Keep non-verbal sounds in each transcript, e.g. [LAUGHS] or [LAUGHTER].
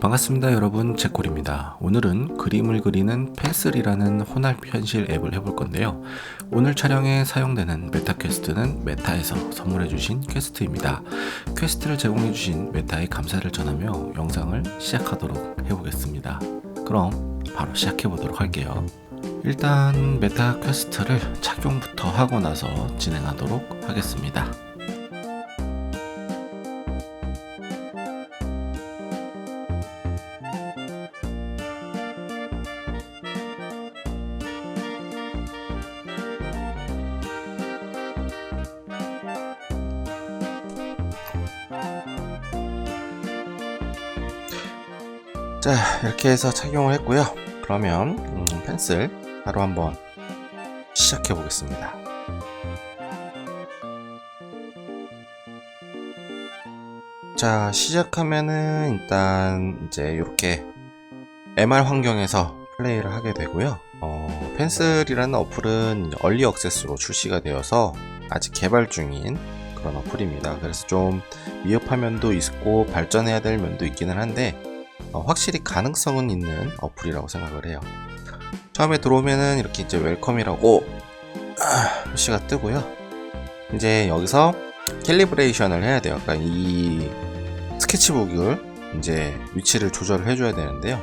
반갑습니다 여러분. 제콜입니다. 오늘은 그림을 그리는 펜슬이라는 혼합 현실 앱을 해볼 건데요. 오늘 촬영에 사용되는 메타 퀘스트는 메타에서 선물해 주신 퀘스트입니다. 퀘스트를 제공해 주신 메타에 감사를 전하며 영상을 시작하도록 해보겠습니다. 그럼 바로 시작해 보도록 할게요. 일단 메타 퀘스트를 착용부터 하고 나서 진행하도록 하겠습니다 자 이렇게 해서 착용을 했고요. 그러면 음, 펜슬 바로 한번 시작해 보겠습니다. 자 시작하면은 일단 이제 이렇게 MR 환경에서 플레이를 하게 되고요. 어, 펜슬이라는 어플은 얼리 억세스로 출시가 되어서 아직 개발 중인 그런 어플입니다. 그래서 좀 위협한 면도 있고 발전해야 될 면도 있기는 한데 어, 확실히 가능성은 있는 어플이라고 생각을 해요. 처음에 들어오면은 이렇게 이제 웰컴이라고 아, 표시가 뜨고요. 이제 여기서 캘리브레이션을 해야 돼요. 그러니까 이 스케치북을 이제 위치를 조절을 해줘야 되는데요.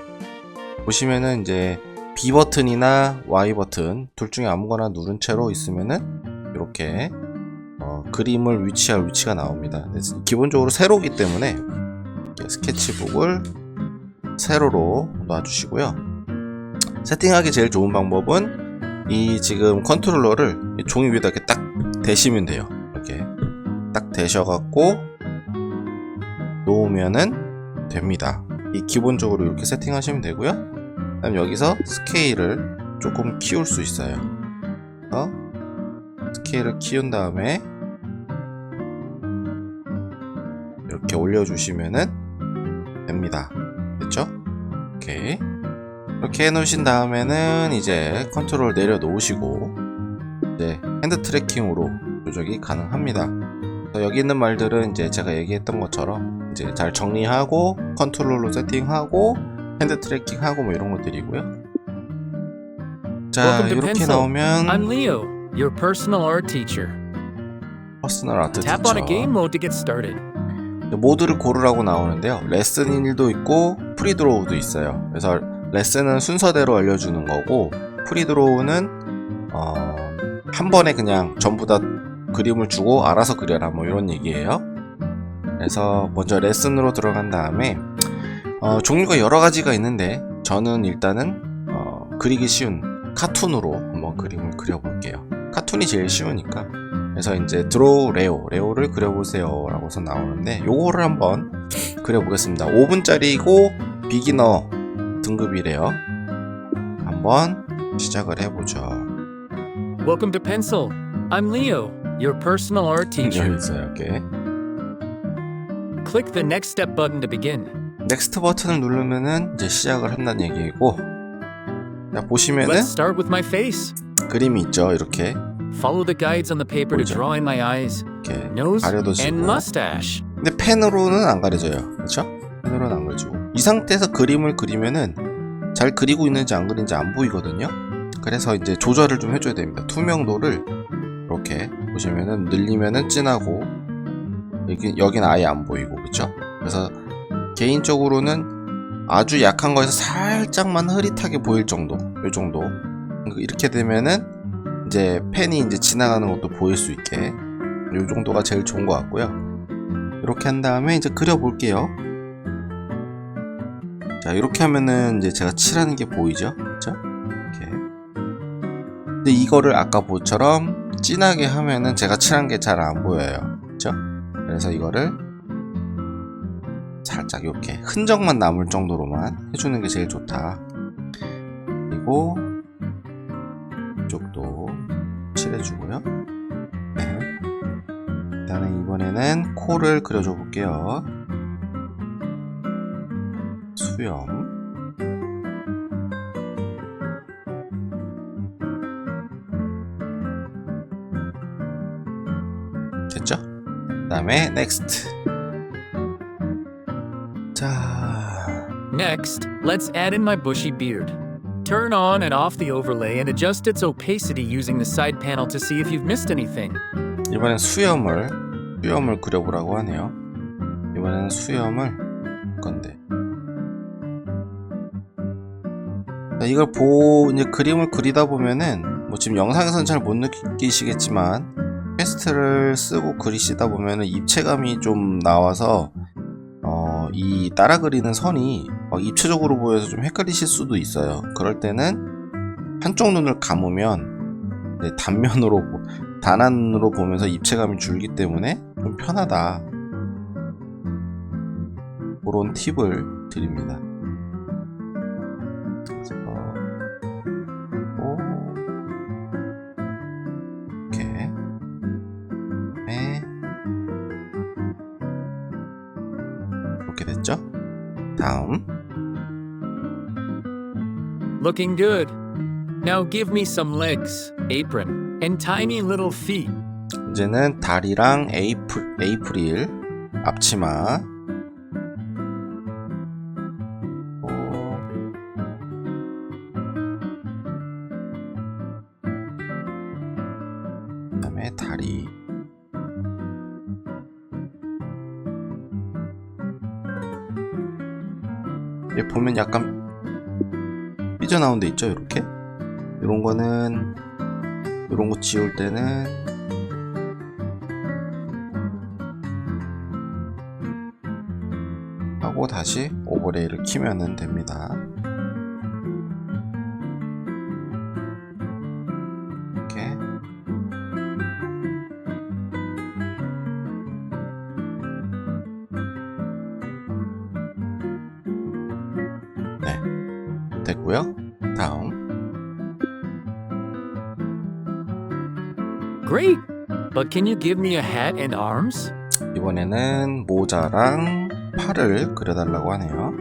보시면은 이제 B 버튼이나 Y 버튼 둘 중에 아무거나 누른 채로 있으면은 이렇게 어, 그림을 위치할 위치가 나옵니다. 기본적으로 세로기 때문에 스케치북을 세로로 놔주시고요. 세팅하기 제일 좋은 방법은 이 지금 컨트롤러를 이 종이 위에다 이렇게 딱 대시면 돼요. 이렇게 딱 대셔갖고 놓으면은 됩니다. 이 기본적으로 이렇게 세팅하시면 되고요. 그다음 여기서 스케일을 조금 키울 수 있어요. 그래서 스케일을 키운 다음에 이렇게 올려주시면은 됩니다. 오케이. 이렇게 해놓으신 다음에는 이제 컨트롤 내려 놓으시고 이제 핸드 트래킹으로 조작이 가능합니다. 여기 있는 말들은 이제 제가 얘기했던 것처럼 이제 잘 정리하고 컨트롤로 세팅하고 핸드 트래킹하고 뭐 이런 것들이고요. 자 이렇게. 나오면 I'm Leo, your personal art teacher. 퍼스널 아트 Tap on a game mode to get started. 모드를 고르라고 나오는데요. 레슨 1도 있고 프리드로우도 있어요. 그래서 레슨은 순서대로 알려주는 거고 프리드로우는 어, 한 번에 그냥 전부 다 그림을 주고 알아서 그려라 뭐 이런 얘기예요. 그래서 먼저 레슨으로 들어간 다음에 어, 종류가 여러 가지가 있는데 저는 일단은 어, 그리기 쉬운 카툰으로 한번 그림을 그려볼게요. 카툰이 제일 쉬우니까. 그래서 이제 드로우 레오, 레오를 그려보세요 라고서 나오는데 요거를 한번 그려보겠습니다 5분짜리고 비기너 등급이래요 한번 시작을 해보죠 Welcome to Pencil. I'm Leo, your personal art 여기 teacher. 있어요 이렇게 Click the next step button to begin. 넥스트 버튼을 누르면은 이제 시작을 한다는 얘기고 자 보시면은 Let's start with my face. 그림이 있죠 이렇게 Follow the guides on the paper to 보이죠? draw in my eyes, 이렇게 nose, and 지고 mustache. 근데 펜으로는 안 가려져요. 그렇죠? 펜으로는 안 가려지고 이 상태에서 그림을 그리면은 잘 그리고 있는지 안 그리는지 안 보이거든요. 그래서 이제 조절을 좀 해줘야 됩니다. 투명도를 이렇게 보시면은 늘리면은 진하고 여기 여기는 아예 안 보이고 그렇죠? 그래서 개인적으로는 아주 약한 거에서 살짝만 흐릿하게 보일 정도, 요 정도 이렇게 되면은 이제 펜이 이제 지나가는 것도 보일 수 있게 요 정도가 제일 좋은 것 같고요. 이렇게 한 다음에 이제 그려볼게요. 자, 이렇게 하면은 이제 제가 칠하는 게 보이죠? 그쵸? 이렇게. 근데 이거를 아까 보처럼 진하게 하면은 제가 칠한 게 잘 안 보여요. 그쵸? 그래서 이거를 살짝 이렇게 흔적만 남을 정도로만 해주는 게 제일 좋다. 그리고 이쪽도 칠해주고요. 네. 일단은 이번에는 코를 그려줘 볼게요. 수염. 됐죠? 그 다음에 next. 자, Next, let's add in my bushy beard. Turn on and off the overlay and adjust its opacity using the side panel to see if you've missed anything. 이번엔 수염을 수염을 그려보라고 하네요. 이번엔 수염을 할 건데. 자, 이걸 보 이제 그림을 그리다 보면은 뭐 지금 영상에서는 잘 못 느끼시겠지만 퀘스트를 쓰고 그리시다 보면은 입체감이 좀 나와서 어, 이 따라 그리는 선이 막 입체적으로 보여서 좀 헷갈리실 수도 있어요. 그럴 때는 한쪽 눈을 감으면 이제 단면으로 보- 단안으로 보면서 입체감이 줄기 때문에 좀 편하다. 그런 팁을 드립니다. Looking good. Now give me some legs, apron, and tiny little feet. 이제는 다리랑 에이프, 에이프릴 앞치마 오. 그다음에 다리 여기 보면 약간 삐져나온 데 있죠 이렇게 이런 거는 이런 거 지울 때는 하고 다시 오버레이를 키면 됩니다. 됐고요. 다음 Great! But can you give me a hat and arms? 이번에는 모자랑 팔을 그려달라고 하네요.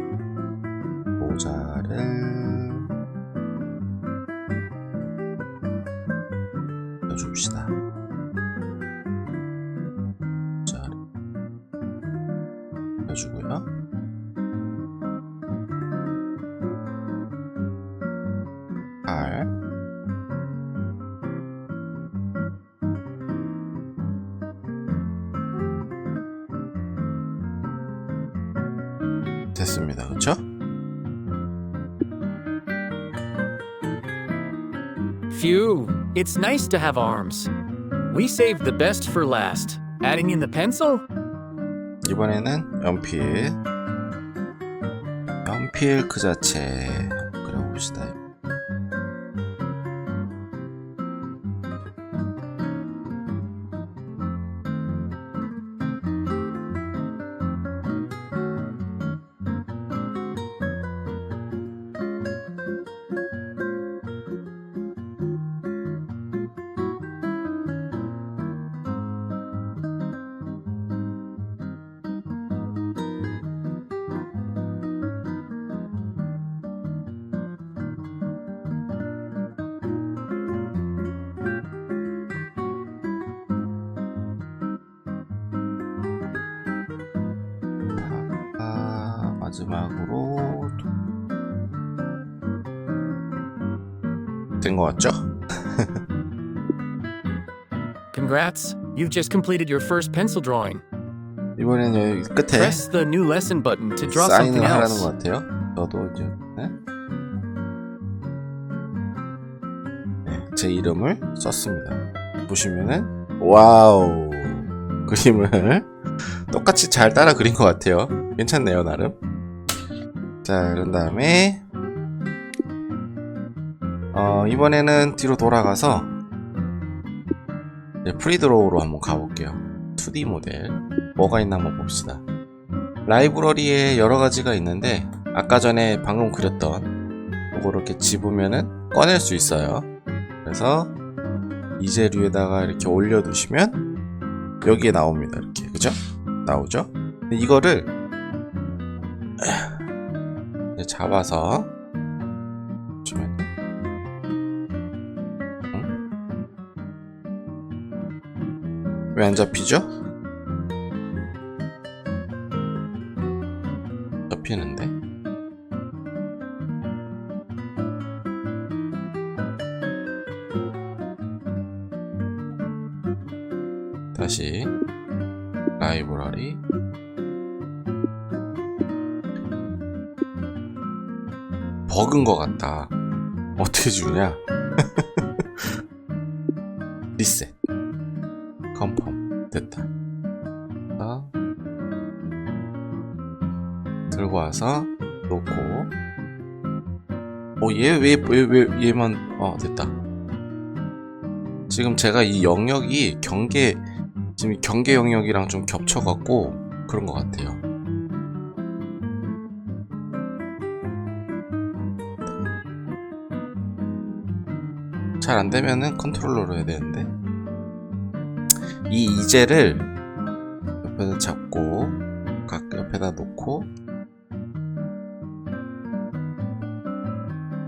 됐습니다. 그쵸? Phew, it's nice to have arms. We saved the best for last. Adding in the pencil? 이번에는 연필 연필 그 자체 그려봅시다 마지막으로 된 것 같죠? Congrats, you've just completed your first pencil drawing. 이번엔 여기 끝에 Press the new lesson button to draw something 사인을 하라는 else. 것 같아요. 저도 이제 네? 네, 제 이름을 썼습니다. 보시면은 와우 그림을 똑같이 잘 따라 그린 것 같아요. 괜찮네요 나름. 자 그런 다음에 어, 이번에는 뒤로 돌아가서 프리드로우로 한번 가볼게요. 2D 모델 뭐가 있나 한번 봅시다. 라이브러리에 여러 가지가 있는데 아까 전에 방금 그렸던 이거 이렇게 집으면은 꺼낼 수 있어요. 그래서 이재류에다가 이렇게 올려두시면 여기에 나옵니다. 이렇게 그죠? 나오죠? 이거를 잡아서 보시면 왜안 잡히죠? 접히는데? 다시 라이브 버그인 것 같다. 어떻게 주냐? [LAUGHS] 리셋. 컨펌. 됐다. 자, 들고 와서 놓고. 어, 얘, 왜, 왜, 왜, 얘만, 어, 됐다. 지금 제가 이 영역이 경계, 지금 이 경계 영역이랑 좀 겹쳐갖고 그런 것 같아요. 잘 안 되면은 컨트롤러로 해야 되는데 이 이젤을 옆에다 잡고 각 옆에다 놓고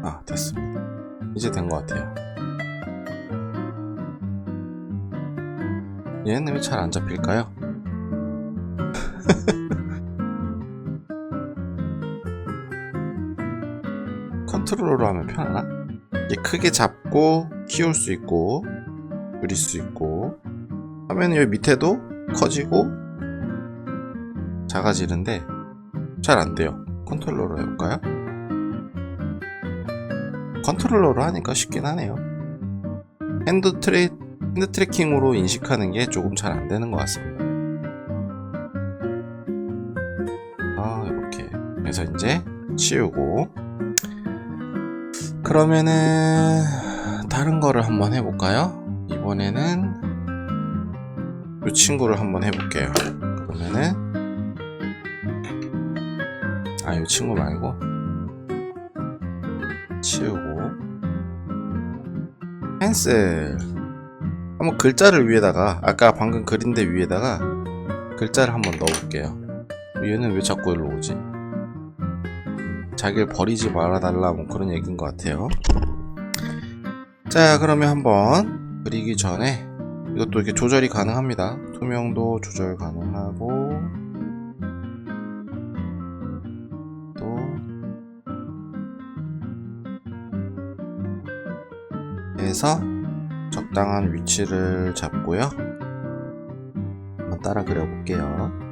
아 됐습니다 이제 된 것 같아요 얘는 왜 잘 안 잡힐까요? [LAUGHS] 컨트롤러로 하면 편하나? 크게 잡고 키울 수 있고 줄일 수 있고 화면 여기 밑에도 커지고 작아지는데 잘 안 돼요. 컨트롤러로 해볼까요? 컨트롤러로 하니까 쉽긴 하네요. 핸드 트레 핸드 트래킹으로 인식하는 게 조금 잘 안 되는 것 같습니다. 아 이렇게. 그래서 이제 치우고 그러면은 다른 거를 한번 해볼까요? 이번에는 이 친구를 한번 해볼게요. 그러면은 아, 이 친구 말고 치우고 펜슬 한번 글자를 위에다가 아까 방금 그린 데 위에다가 글자를 한번 넣어볼게요. 얘는 왜 자꾸 일로 오지? 자기를 버리지 말아달라 뭐 그런 얘기인 것 같아요. 자 그러면 한번 그리기 전에 이것도 이렇게 조절이 가능합니다. 투명도 조절 가능하고 또 해서 적당한 위치를 잡고요. 따라 그려볼게요.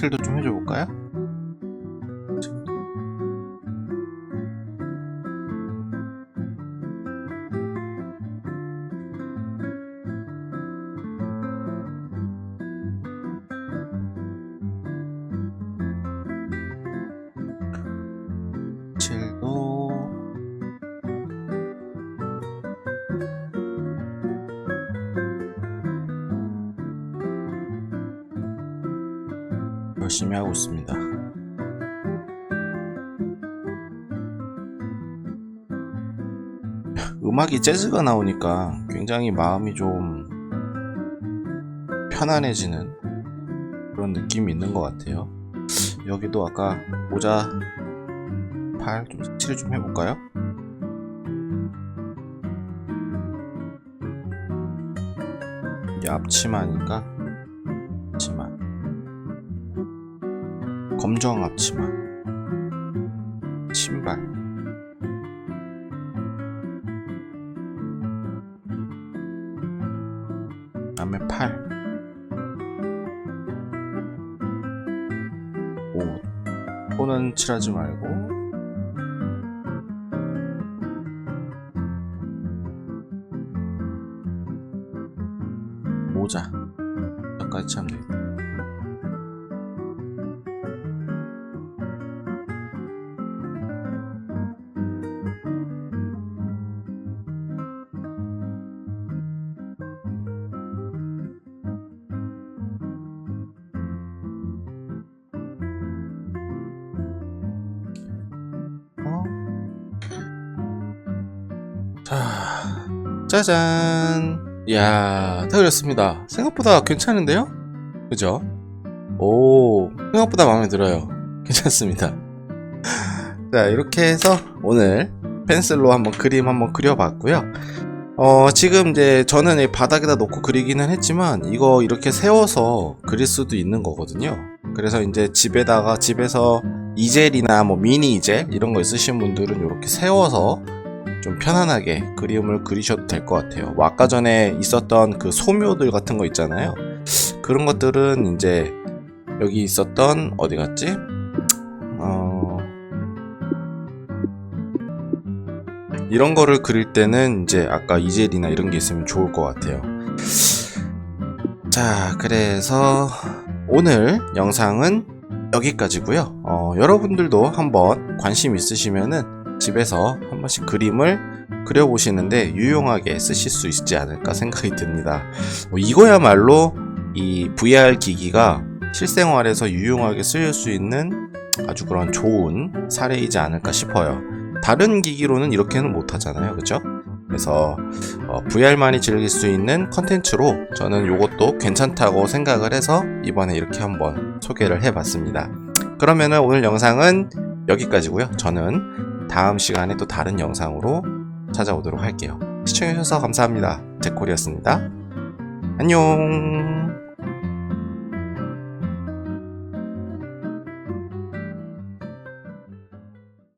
색칠도 좀 해줘 볼까요? 열심히 하고 있습니다. 음악이 재즈가 나오니까 굉장히 마음이 좀 편안해지는 그런 느낌이 있는 것 같아요. 여기도 아까 모자 팔 좀 색칠 좀 해볼까요? 앞치마니까 앞치마 검정 앞치마, 신발, 다음에 팔, 옷, 코는 칠하지 말고, 모자, 까지 참네. 짜잔. 이야, 다 그렸습니다. 생각보다 괜찮은데요? 그죠? 오, 생각보다 마음에 들어요. [LAUGHS] 괜찮습니다. [LAUGHS] 자, 이렇게 해서 오늘 펜슬로 한번 그림 한번 그려봤고요. 어, 지금 이제 저는 이 바닥에다 놓고 그리기는 했지만 이거 이렇게 세워서 그릴 수도 있는 거거든요. 그래서 이제 집에다가 집에서 이젤이나 뭐 미니 이젤 이런 거 있으신 분들은 이렇게 세워서 좀 편안하게 그림을 그리셔도 될 것 같아요. 뭐 아까 전에 있었던 그 소묘들 같은 거 있잖아요. 그런 것들은 이제 여기 있었던 어디 갔지? 어... 이런 거를 그릴 때는 이제 아까 이젤이나 이런 게 있으면 좋을 것 같아요. 자, 그래서 오늘 영상은 여기까지고요. 어, 여러분들도 한번 관심 있으시면은 집에서 한 번씩 그림을 그려보시는데 유용하게 쓰실 수 있지 않을까 생각이 듭니다. 뭐 이거야말로 이 VR 기기가 실생활에서 유용하게 쓰일 수 있는 아주 그런 좋은 사례이지 않을까 싶어요. 다른 기기로는 이렇게는 못하잖아요. 그죠? 그래서 어, VR만이 즐길 수 있는 컨텐츠로 저는 이것도 괜찮다고 생각을 해서 이번에 이렇게 한번 소개를 해봤습니다. 그러면은 오늘 영상은 여기까지고요. 저는 다음 시간에 또 다른 영상으로 찾아오도록 할게요. 시청해주셔서 감사합니다. 제콜이었습니다. 안녕.